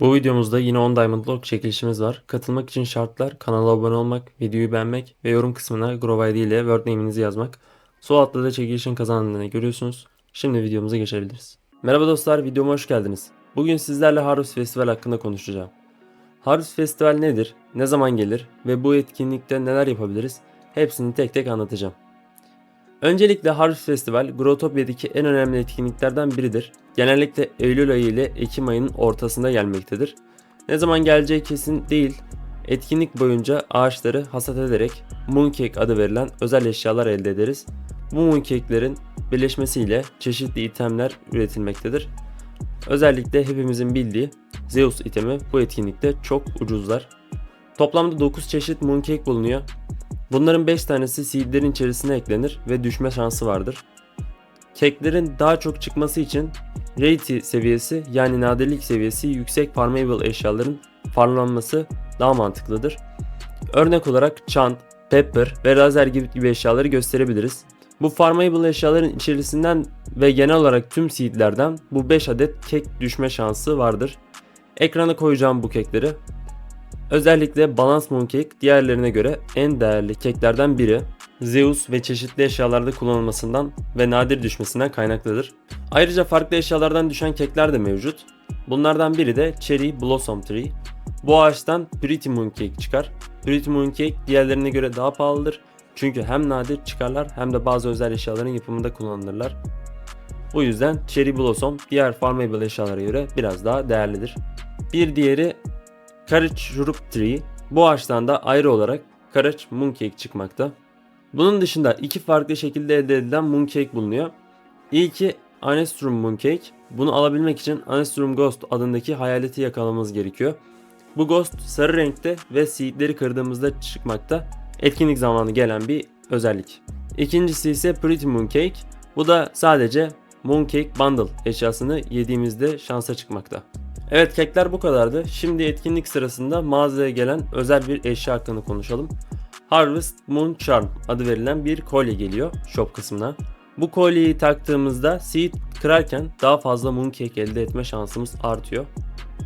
Bu videomuzda yine 10 Diamond Lock çekilişimiz var. Katılmak için şartlar kanala abone olmak, videoyu beğenmek ve yorum kısmına Grove ile word name'inizi yazmak. Sol altta da çekilişin kazananlarını görüyorsunuz. Şimdi videomuza geçebiliriz. Merhaba dostlar, videoma hoş geldiniz. Bugün sizlerle Harvest Festival hakkında konuşacağım. Harvest Festival nedir, ne zaman gelir ve bu etkinlikte neler yapabiliriz? Hepsini tek tek anlatacağım. Öncelikle Harvest Festival Growtopia'daki en önemli etkinliklerden biridir. Genellikle Eylül ayı ile Ekim ayının ortasında gelmektedir. Ne zaman geleceği kesin değil. Etkinlik boyunca ağaçları hasat ederek mooncake adı verilen özel eşyalar elde ederiz. Bu mooncake'lerin birleşmesiyle çeşitli itemler üretilmektedir. Özellikle hepimizin bildiği Zeus itemi bu etkinlikte çok ucuzlar. Toplamda 9 çeşit mooncake bulunuyor. Bunların 5 tanesi seedlerin içerisine eklenir ve düşme şansı vardır. Keklerin daha çok çıkması için Rarity seviyesi yani nadirlik seviyesi yüksek farmable eşyaların farmlanması daha mantıklıdır. Örnek olarak çant, pepper ve lazer gibi eşyaları gösterebiliriz. Bu farmable eşyaların içerisinden ve genel olarak tüm seedlerden bu 5 adet kek düşme şansı vardır. Ekrana koyacağım bu kekleri. Özellikle Balance Mooncake diğerlerine göre en değerli keklerden biri. Zeus ve çeşitli eşyalarda kullanılmasından ve nadir düşmesinden kaynaklıdır. Ayrıca farklı eşyalardan düşen kekler de mevcut. Bunlardan biri de Cherry Blossom Tree. Bu ağaçtan Pretty Mooncake çıkar. Pretty Mooncake diğerlerine göre daha pahalıdır. Çünkü hem nadir çıkarlar hem de bazı özel eşyaların yapımında kullanılırlar. Bu yüzden Cherry Blossom diğer farmable eşyalara göre biraz daha değerlidir. Bir diğeri Courage Shrub Tree. Bu ağaçtan da ayrı olarak Courage Mooncake çıkmakta. Bunun dışında iki farklı şekilde elde edilen mooncake bulunuyor. İlki Anestrum Mooncake. Bunu alabilmek için Anestrum Ghost adındaki hayaleti yakalamamız gerekiyor. Bu ghost sarı renkte ve seedleri kırdığımızda çıkmakta. Etkinlik zamanı gelen bir özellik. İkincisi ise Pretty Mooncake. Bu da sadece Mooncake Bundle eşyasını yediğimizde şansa çıkmakta. Evet kekler bu kadardı. Şimdi etkinlik sırasında mağazaya gelen özel bir eşya hakkında konuşalım. Harvest Moon Charm adı verilen bir kolye geliyor shop kısmına. Bu kolyeyi taktığımızda seed kırarken daha fazla mooncake elde etme şansımız artıyor.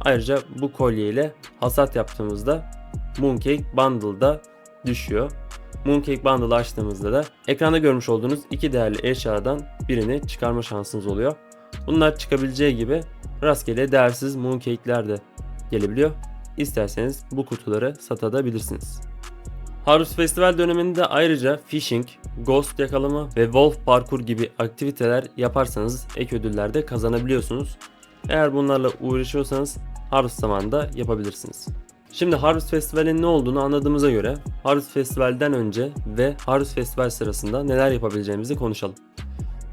Ayrıca bu kolye ile hasat yaptığımızda mooncake bundle'da düşüyor. Mooncake bundle açtığımızda da ekranda görmüş olduğunuz iki değerli eşyadan birini çıkarma şansınız oluyor. Bunlar çıkabileceği gibi rastgele değersiz mooncake'ler de gelebiliyor. İsterseniz bu kutuları satabilirsiniz. Harvest Festival döneminde ayrıca fishing, ghost yakalama ve wolf parkur gibi aktiviteler yaparsanız ek ödüller de kazanabiliyorsunuz. Eğer bunlarla uğraşıyorsanız Harvest zamanında yapabilirsiniz. Şimdi Harvest Festival'in ne olduğunu anladığımıza göre Harvest Festival'den önce ve Harvest Festival sırasında neler yapabileceğimizi konuşalım.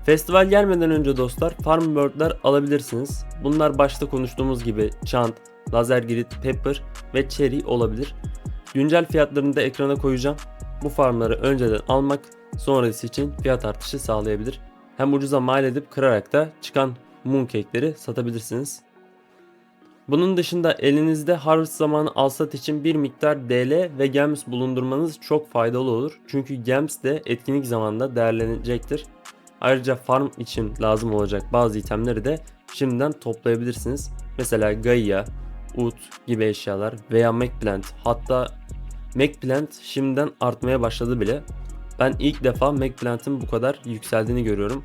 Festival gelmeden önce dostlar Farm Bird'ler alabilirsiniz. Bunlar başta konuştuğumuz gibi Chant, Lazer Grid, Pepper ve Cherry olabilir. Güncel fiyatlarını da ekrana koyacağım. Bu farmları önceden almak sonrası için fiyat artışı sağlayabilir. Hem ucuza mal edip kırarak da çıkan mooncake'leri satabilirsiniz. Bunun dışında elinizde harvest zamanı alsat için bir miktar DL ve gems bulundurmanız çok faydalı olur. Çünkü gems de etkinlik zamanında değerlenecektir. Ayrıca farm için lazım olacak bazı itemleri de şimdiden toplayabilirsiniz. Mesela Gaia, Ut gibi eşyalar veya Macplant hatta Macplant şimdiden artmaya başladı bile. Ben ilk defa Macplant'ın bu kadar yükseldiğini görüyorum.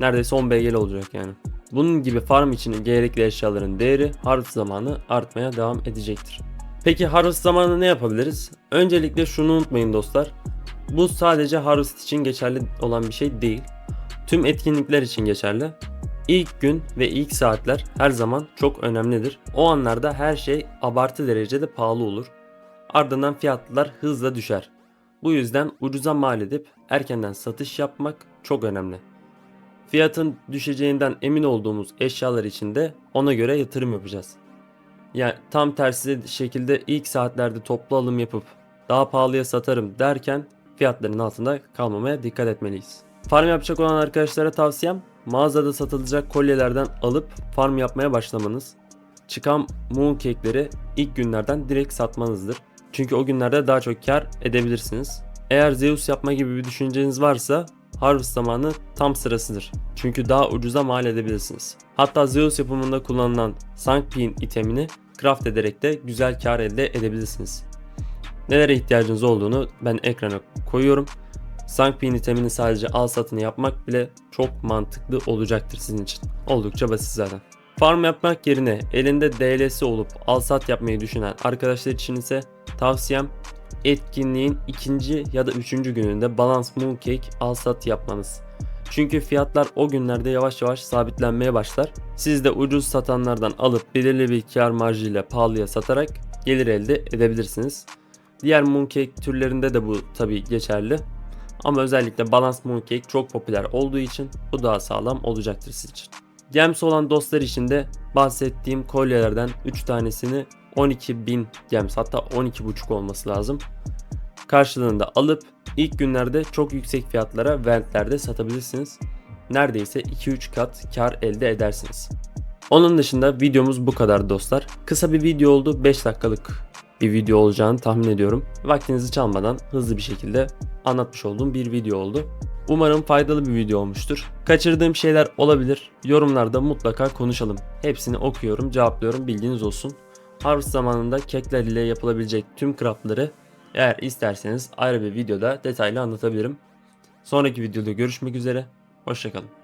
Neredeyse 10 BGL olacak yani. Bunun gibi farm için gerekli eşyaların değeri harvest zamanı artmaya devam edecektir. Peki harvest zamanı ne yapabiliriz? Öncelikle şunu unutmayın dostlar. Bu sadece harvest için geçerli olan bir şey değil. Tüm etkinlikler için geçerli. İlk gün ve ilk saatler her zaman çok önemlidir. O anlarda her şey abartı derecede pahalı olur. Ardından fiyatlar hızla düşer. Bu yüzden ucuza mal edip erkenden satış yapmak çok önemli. Fiyatın düşeceğinden emin olduğumuz eşyalar için de ona göre yatırım yapacağız. Yani tam tersi şekilde ilk saatlerde toplu alım yapıp daha pahalıya satarım derken fiyatların altında kalmamaya dikkat etmeliyiz. Farm yapacak olan arkadaşlara tavsiyem mağazada satılacak kolyelerden alıp farm yapmaya başlamanız. Çıkan mooncake'leri ilk günlerden direkt satmanızdır. Çünkü o günlerde daha çok kar edebilirsiniz. Eğer Zeus yapma gibi bir düşünceniz varsa Harvest zamanı tam sırasıdır. Çünkü daha ucuza mal edebilirsiniz. Hatta Zeus yapımında kullanılan Sankpin itemini craft ederek de güzel kar elde edebilirsiniz. Nelere ihtiyacınız olduğunu ben ekrana koyuyorum. Sankpin itemini sadece al satını yapmak bile çok mantıklı olacaktır sizin için. Oldukça basit zaten. Farm yapmak yerine elinde DL'si olup al sat yapmayı düşünen arkadaşlar için ise tavsiyem etkinliğin ikinci ya da üçüncü gününde Balance Mooncake al sat yapmanız. Çünkü fiyatlar o günlerde yavaş yavaş sabitlenmeye başlar. Siz de ucuz satanlardan alıp belirli bir kar marjıyla pahalıya satarak gelir elde edebilirsiniz. Diğer mooncake türlerinde de bu tabi geçerli. Ama özellikle Balance Mooncake çok popüler olduğu için bu daha sağlam olacaktır sizin için. Gems olan dostlar için de bahsettiğim kolyelerden 3 tanesini 12.000 gems hatta 12.5 olması lazım. Karşılığında alıp ilk günlerde çok yüksek fiyatlara ventlerde satabilirsiniz. Neredeyse 2-3 kat kar elde edersiniz. Onun dışında videomuz bu kadar dostlar. Kısa bir video oldu 5 dakikalık bir video olacağını tahmin ediyorum. Vaktinizi çalmadan hızlı bir şekilde anlatmış olduğum bir video oldu. Umarım faydalı bir video olmuştur. Kaçırdığım şeyler olabilir. Yorumlarda mutlaka konuşalım. Hepsini okuyorum, cevaplıyorum bilginiz olsun. Harvest zamanında kekler ile yapılabilecek tüm craftları eğer isterseniz ayrı bir videoda detaylı anlatabilirim. Sonraki videoda görüşmek üzere. Hoşçakalın.